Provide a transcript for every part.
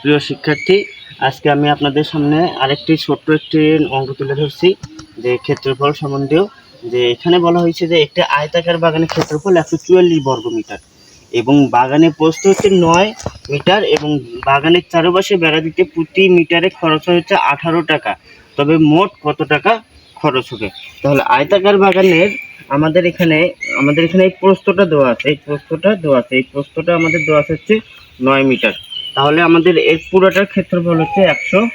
প্রিয় শিক্ষার্থী, আজকে আমি আপনাদের সামনে আরেকটি ছোট্ট একটি অঙ্ক তুলে ধরছি, যে ক্ষেত্রফল সম্বন্ধীয় যে এখানে বলা হয়েছে যে একটি আয়তাকার বাগানের ক্ষেত্রফল একশো চুয়াল্লিশ বর্গ মিটার এবং বাগানের প্রস্থ হচ্ছে নয় মিটার এবং বাগানের চারপাশে বেড়া দিতে প্রতি মিটারে খরচ হচ্ছে আঠারো টাকা। তবে মোট কত টাকা খরচ হবে? তাহলে আয়তাকার বাগানের আমাদের এখানে আমাদের এখানে এই প্রস্তটা দেওয়া আছে, এই প্রস্তটা দেওয়া আছে, এই প্রস্তটা আমাদের দেওয়া আছে হচ্ছে নয় মিটার। তাহলে আমাদের এর পুরোটার ক্ষেত্রফল হচ্ছে একশো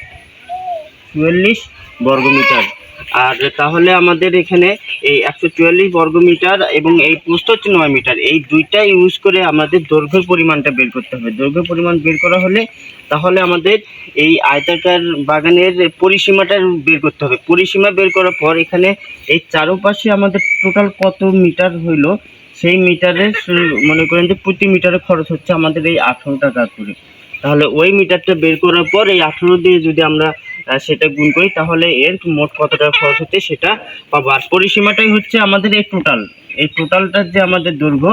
চুয়াল্লিশ বর্গমিটার। আর তাহলে আমাদের এখানে এই একশো চুয়াল্লিশ বর্গমিটার এবং এই প্রস্থ হচ্ছে নয় মিটার। এই দুইটা ইউজ করে আমাদের দৈর্ঘ্যের পরিমাণটা বের করতে হবে। দৈর্ঘ্য পরিমাণ বের করা হলে তাহলে আমাদের এই আয়তাকার বাগানের পরিসীমাটা বের করতে হবে। পরিসীমা বের করার পর এখানে এই চারোপাশে আমাদের টোটাল কত মিটার হইল, সেই মিটারে সু- মনে করেন যে প্রতি মিটারে খরচ হচ্ছে আমাদের এই আঠারো টাকা করে তাহলে ওই মিটারটা বের করার পর এই আঠারো দিয়ে যদি আমরা সেটা গুণ করি, তাহলে এর মোট কত টাকা খরচ হচ্ছে সেটা পাবো। আর পরিসীমাটাই হচ্ছে আমাদের এই টোটাল এই টোটালটার যে আমাদের দৈর্ঘ্য,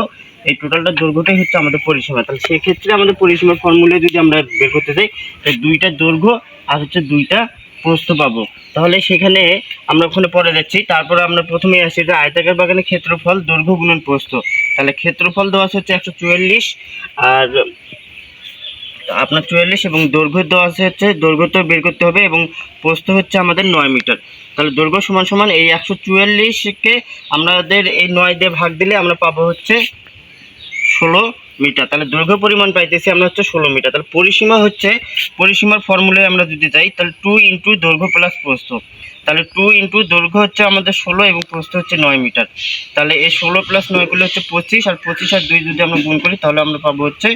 এই টোটালটার দৈর্ঘ্যটাই হচ্ছে আমাদের পরিসীমা। তাহলে সেক্ষেত্রে আমাদের পরিসীমার ফর্মুলা যদি আমরা বের করতে চাই তাহলে দুইটা দৈর্ঘ্য আর হচ্ছে দুইটা প্রস্থ পাবো। তাহলে সেখানে আমরা ওখানে পরে যাচ্ছি। তারপরে আমরা প্রথমে আসি যে আয়তাকার বাগানের ক্ষেত্রফল দৈর্ঘ্য গুণন প্রস্থ। তাহলে ক্ষেত্রফল দেওয়া হচ্ছে একশো চুয়াল্লিশ আর আপনার চুয়াল্লিশ এবং দৈর্ঘ্য দেওয়া আছে হচ্ছে, দৈর্ঘ্য তো বের করতে হবে এবং প্রস্থ হচ্ছে আমাদের নয় মিটার। তাহলে দৈর্ঘ্য সমান সমান এই একশো চুয়াল্লিশকে আমাদের এই নয় দিয়ে ভাগ দিলে আমরা পাবো হচ্ছে ষোলো মিটার। তাহলে দৈর্ঘ্য পরিমাণ পাইতেছি আমরা হচ্ছে ষোলো মিটার। তাহলে পরিসীমা হচ্ছে, পরিসীমার ফর্মুলায় আমরা যদি যাই, তাহলে টু ইন্টু দৈর্ঘ্য প্লাস প্রস্থ। তাহলে টু ইন্টু দৈর্ঘ্য হচ্ছে আমাদের ষোলো এবং প্রস্থ হচ্ছে নয় মিটার। তাহলে এই ষোলো প্লাস নয় করলে হচ্ছে পঁচিশ, আর পঁচিশ আর দুই যদি আমরা গুণ করি, তাহলে আমরা পাবো হচ্ছে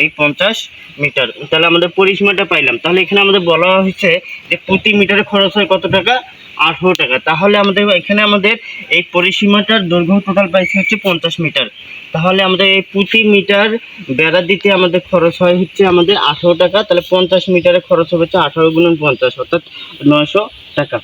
এই পঞ্চাশ মিটার। তাহলে আমাদের পরিসীমাটা পাইলাম। তাহলে এখানে আমাদের বলা হয়েছে যে প্রতি মিটারে খরচ হয় কত টাকা? আঠেরো টাকা। তাহলে আমাদের এখানে আমাদের এই পরিসীমাটার দৈর্ঘ্য টোটাল পাইছে হচ্ছে পঞ্চাশ মিটার। তাহলে আমাদের এই প্রতি মিটার বেড়া দিতে আমাদের খরচ হয় হচ্ছে আমাদের আঠেরো টাকা। তাহলে পঞ্চাশ মিটারে খরচ হবে হচ্ছে আঠারো গুণন পঞ্চাশ, অর্থাৎ নয়শো টাকা।